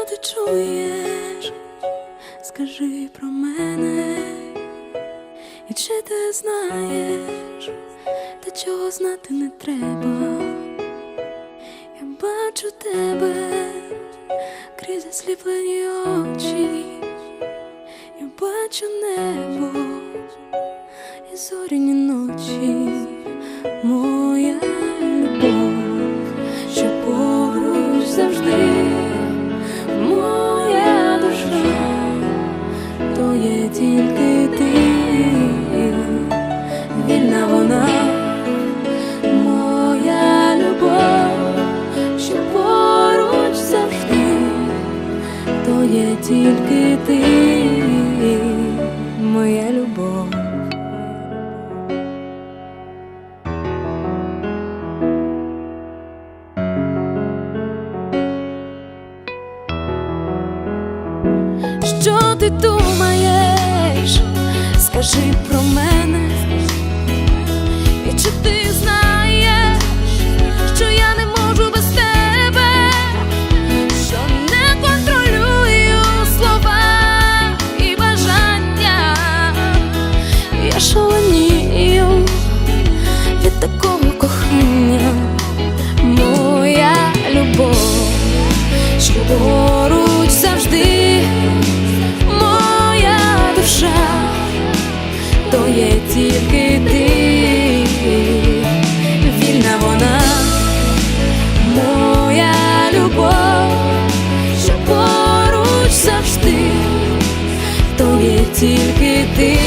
що ти чуєш, скажи про мене, і чи ти знаєш, та чого знати не треба. Я бачу тебе крізь засліплені очі, я бачу небо і зоряні ночі моя. Тільки ти, моя любов. Що ти думаєш? Скажи про мене, поруч завжди. Моя душа, то є тільки ти, вільна вона, моя любов, що поруч завжди, то є тільки ти.